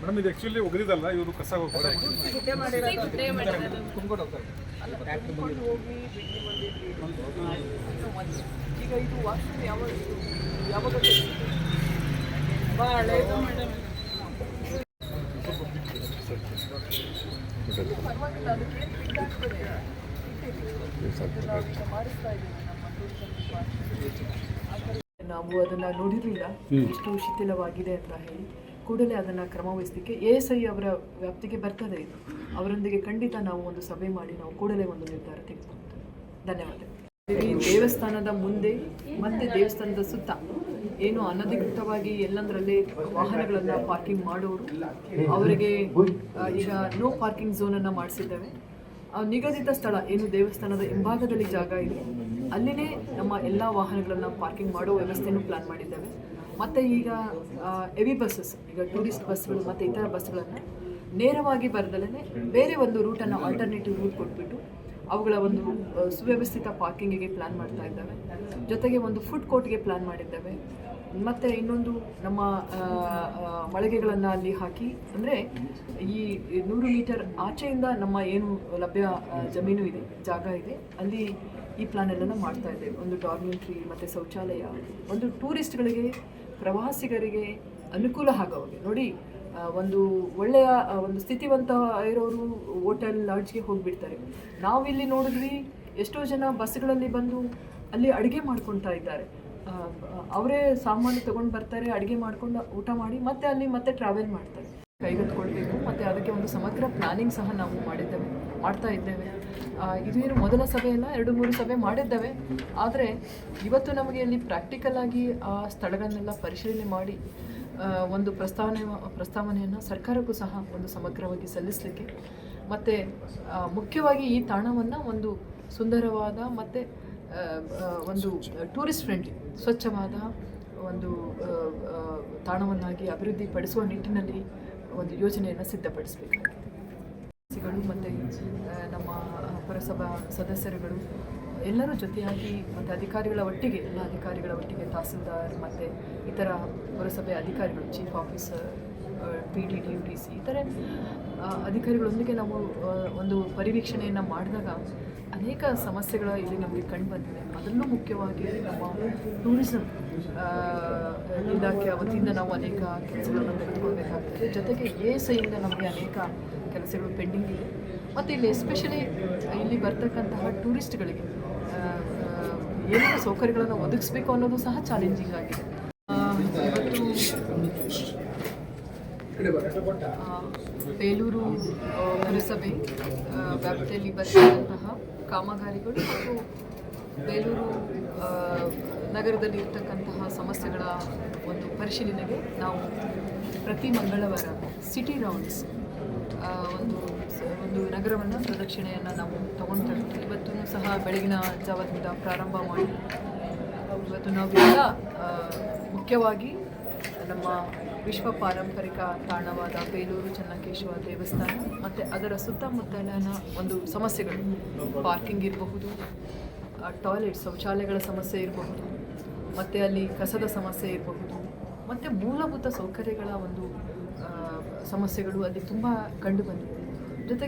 Madam ಇದು actually ಒಗದಿದಲ್ಲ ಇವರು ಕಸ ಹೋಗ್ತಾರೆ. ಈಗ ಇದು ವಾಶ್ರೂಮ್ ಯಾವಾಗ ಯಾವಾಗ ಪರವಾಗಿಲ್ಲ ಮಾಡಿಸ್ತಾ ಇದ್ದೀವಿ ನಮ್ಮ ನಾವು ಅದನ್ನು ನೋಡಿರಲಿಲ್ಲ ಎಷ್ಟು ಶಿಥಿಲವಾಗಿದೆ ಅಂತ ಹೇಳಿ ಕೂಡಲೇ ಅದನ್ನು ಕ್ರಮ ವಹಿಸಲಿಕ್ಕೆ ಎ ಎಸ್ ಐ ಅವರ ವ್ಯಾಪ್ತಿಗೆ ಬರ್ತದೆ ಇದು. ಅವರೊಂದಿಗೆ ಖಂಡಿತ ನಾವು ಒಂದು ಸಭೆ ಮಾಡಿ ನಾವು ಕೂಡಲೇ ಒಂದು ನಿರ್ಧಾರ ತೆಗೆದುಕೊಳ್ತೇವೆ ಧನ್ಯವಾದ ಈ ದೇವಸ್ಥಾನದ ಮುಂದೆ ಮತ್ತೆ ದೇವಸ್ಥಾನದ ಸುತ್ತ ಏನು ಅನಧಿಕೃತವಾಗಿ ಎಲ್ಲಂದ್ರಲ್ಲೇ ವಾಹನಗಳನ್ನು ಪಾರ್ಕಿಂಗ್ ಮಾಡೋರು ಅವರಿಗೆ ಈಗ ನೋ ಪಾರ್ಕಿಂಗ್ ಝೋನನ್ನು ಮಾಡಿಸಿದ್ದೇವೆ. ಆ ನಿಗದಿತ ಸ್ಥಳ ಏನು ದೇವಸ್ಥಾನದ ಹಿಂಭಾಗದಲ್ಲಿ ಜಾಗ ಇದೆ. ಅಲ್ಲಿನೇ ನಮ್ಮ ಎಲ್ಲ ವಾಹನಗಳನ್ನು ಪಾರ್ಕಿಂಗ್ ಮಾಡೋ ವ್ಯವಸ್ಥೆಯನ್ನು ಪ್ಲಾನ್ ಮಾಡಿದ್ದೇವೆ. ಮತ್ತು ಈಗ ಎವಿ ಬಸ್ಸಸ್ ಈಗ ಟೂರಿಸ್ಟ್ ಬಸ್ಗಳು ಮತ್ತು ಇತರ ಬಸ್ಗಳನ್ನು ನೇರವಾಗಿ ಬರದಲ್ಲೇ ಬೇರೆ ಒಂದು ರೂಟನ್ನು ಆಲ್ಟರ್ನೇಟಿವ್ ರೂಟ್ ಕೊಟ್ಬಿಟ್ಟು ಅವುಗಳ ಒಂದು ಸುವ್ಯವಸ್ಥಿತ ಪಾರ್ಕಿಂಗಿಗೆ ಪ್ಲಾನ್ ಮಾಡ್ತಾ ಇದ್ದಾವೆ. ಜೊತೆಗೆ ಒಂದು ಫುಡ್ ಕೋರ್ಟ್ಗೆ ಪ್ಲಾನ್ ಮಾಡಿದ್ದೇವೆ. ಮತ್ತು ಇನ್ನೊಂದು ನಮ್ಮ ಮಳಿಗೆಗಳನ್ನು ಅಲ್ಲಿ ಹಾಕಿ, ಅಂದರೆ ಈ ನೂರು ಮೀಟರ್ ಆಚೆಯಿಂದ ನಮ್ಮ ಏನು ಲಭ್ಯ ಜಮೀನು ಇದೆ, ಜಾಗ ಇದೆ, ಅಲ್ಲಿ ಈ ಪ್ಲಾನ್ ಎಲ್ಲ ಮಾಡ್ತಾ ಇದ್ದೇವೆ. ಒಂದು ಡಾರ್ಮೆಂಟ್ರಿ ಮತ್ತು ಶೌಚಾಲಯ, ಒಂದು ಟೂರಿಸ್ಟ್ಗಳಿಗೆ ಪ್ರವಾಸಿಗರಿಗೆ ಅನುಕೂಲ ಆಗೋವಾಗೆ ನೋಡಿ ಒಂದು ಒಳ್ಳೆಯ ಒಂದು ಸ್ಥಿತಿವಂತ ಇರೋರು ಹೋಟೆಲ್ ಲಾಡ್ಜ್ಗೆ ಹೋಗಿಬಿಡ್ತಾರೆ. ನಾವಿಲ್ಲಿ ನೋಡಿದ್ವಿ, ಎಷ್ಟೋ ಜನ ಬಸ್ಗಳಲ್ಲಿ ಬಂದು ಅಲ್ಲಿ ಅಡುಗೆ ಮಾಡ್ಕೊತಾ ಇದ್ದಾರೆ. ಅವರೇ ಸಾಮಾನು ತಗೊಂಡು ಬರ್ತಾರೆ, ಅಡುಗೆ ಮಾಡ್ಕೊಂಡು ಊಟ ಮಾಡಿ, ಮತ್ತೆ ಅಲ್ಲಿ ಮತ್ತೆ ಟ್ರಾವೆಲ್ ಮಾಡ್ತಾರೆ. ಕೈಗೆತ್ಕೊಳ್ಬೇಕು ಮತ್ತು ಅದಕ್ಕೆ ಒಂದು ಸಮಗ್ರ ಪ್ಲಾನಿಂಗ್ ಸಹ ನಾವು ಮಾಡಿದ್ದೇವೆ, ಮಾಡ್ತಾ ಇದ್ದೇವೆ. ಇದೇನು ಮೊದಲ ಸಭೆ ಅಲ್ಲ, ಎರಡು ಮೂರು ಸಭೆ ಮಾಡಿದ್ದೇವೆ. ಆದರೆ ಇವತ್ತು ನಮಗೆ ಅಲ್ಲಿ ಪ್ರಾಕ್ಟಿಕಲ್ ಆಗಿ ಆ ಸ್ಥಳಗಳನ್ನೆಲ್ಲ ಪರಿಶೀಲನೆ ಮಾಡಿ ಒಂದು ಪ್ರಸ್ತಾವನೆ, ಪ್ರಸ್ತಾವನೆಯನ್ನು ಸರ್ಕಾರಕ್ಕೂ ಸಹ ಒಂದು ಸಮಗ್ರವಾಗಿ ಸಲ್ಲಿಸಲಿಕ್ಕೆ, ಮತ್ತು ಮುಖ್ಯವಾಗಿ ಈ ತಾಣವನ್ನು ಒಂದು ಸುಂದರವಾದ ಮತ್ತು ಒಂದು ಟೂರಿಸ್ಟ್ ಫ್ರೆಂಡ್ಲಿ ಸ್ವಚ್ಛವಾದ ಒಂದು ತಾಣವನ್ನಾಗಿ ಅಭಿವೃದ್ಧಿಪಡಿಸುವ ನಿಟ್ಟಿನಲ್ಲಿ ಒಂದು ಯೋಜನೆಯನ್ನು ಸಿದ್ಧಪಡಿಸಬೇಕಾಗಿದೆ ಮತ್ತು ನಮ್ಮ ಪುರಸಭಾ ಸದಸ್ಯರುಗಳು ಎಲ್ಲರೂ ಜೊತೆಯಾಗಿ ಮತ್ತು ಅಧಿಕಾರಿಗಳ ಒಟ್ಟಿಗೆ, ಎಲ್ಲ ಅಧಿಕಾರಿಗಳ ಒಟ್ಟಿಗೆ ತಹಸೀಲ್ದಾರ್ ಮತ್ತು ಇತರ ಪುರಸಭೆ ಅಧಿಕಾರಿಗಳು chief officer P D D U D C ಇತರೆ ಅಧಿಕಾರಿಗಳೊಂದಿಗೆ ನಾವು ಒಂದು ಪರಿವೀಕ್ಷಣೆಯನ್ನು ಮಾಡಿದಾಗ ಅನೇಕ ಸಮಸ್ಯೆಗಳು ಇಲ್ಲಿ ನಮಗೆ ಕಂಡು ಬಂದಿದೆ. ಅದರಲ್ಲೂ ಮುಖ್ಯವಾಗಿ ನಮ್ಮ ಟೂರಿಸಂ ಇಲಾಖೆ ವತಿಯಿಂದ ನಾವು ಅನೇಕ ಕೆಲಸಗಳನ್ನು ತೆಗೆದುಕೊಳ್ಬೇಕಾಗ್ತದೆ. ಜೊತೆಗೆ ಎ ಎಸ್ ಐಯಿಂದ ನಮಗೆ ಅನೇಕ ಕೆಲಸಗಳು ಪೆಂಡಿಂಗ್ ಇದೆ. ಮತ್ತು ಇಲ್ಲಿ ಎಸ್ಪೆಷಲಿ ಇಲ್ಲಿ ಬರ್ತಕ್ಕಂತಹ ಟೂರಿಸ್ಟ್ಗಳಿಗೆ ಏನೇನು ಸೌಕರ್ಯಗಳನ್ನು ಒದಗಿಸ್ಬೇಕು ಅನ್ನೋದು ಸಹ ಚಾಲೆಂಜಿಂಗ್ ಆಗಿದೆ. ಇವತ್ತು ಬೇಲೂರು ಪುರಸಭೆ ವ್ಯಾಪ್ತಿಯಲ್ಲಿ ಬರ್ತಕ್ಕಂತಹ ಕಾಮಗಾರಿಗಳು ಮತ್ತು ಬೇಲೂರು ನಗರದಲ್ಲಿ ಇರ್ತಕ್ಕಂತಹ ಸಮಸ್ಯೆಗಳ ಒಂದು ಪರಿಶೀಲನೆಗೆ ನಾವು ಪ್ರತಿ ಮಂಗಳವಾರ ಸಿಟಿ ರೌಂಡ್ಸ್ ಒಂದು ಒಂದು ನಗರವನ್ನು ಪ್ರದಕ್ಷಿಣೆಯನ್ನು ನಾವು ತಗೊಳ್ತಾ ಇರ್ತೀವಿ. ಇವತ್ತೂ ಸಹ ಬೆಳಗಿನ ಜಾವದಿಂದ ಪ್ರಾರಂಭ ಮಾಡಿ ಇವತ್ತು ನಾವೆಲ್ಲ ಮುಖ್ಯವಾಗಿ ನಮ್ಮ ವಿಶ್ವ ಪಾರಂಪರಿಕ ತಾಣವಾದ ಬೇಲೂರು ಚೆನ್ನಕೇಶವ ದೇವಸ್ಥಾನ ಮತ್ತು ಅದರ ಸುತ್ತಮುತ್ತಲಿನ ಒಂದು ಸಮಸ್ಯೆಗಳು. ಪಾರ್ಕಿಂಗ್ ಇರಬಹುದು ಟಾಯ್ಲೆಟ್ ಶೌಚಾಲಯಗಳ ಸಮಸ್ಯೆ ಇರಬಹುದು, ಮತ್ತು ಅಲ್ಲಿ ಕಸದ ಸಮಸ್ಯೆ ಇರಬಹುದು, ಮತ್ತು ಮೂಲಭೂತ ಸೌಕರ್ಯಗಳ ಒಂದು ಸಮಸ್ಯೆಗಳು ಅಲ್ಲಿ ತುಂಬ ಕಂಡು ಬಂದಿದೆ.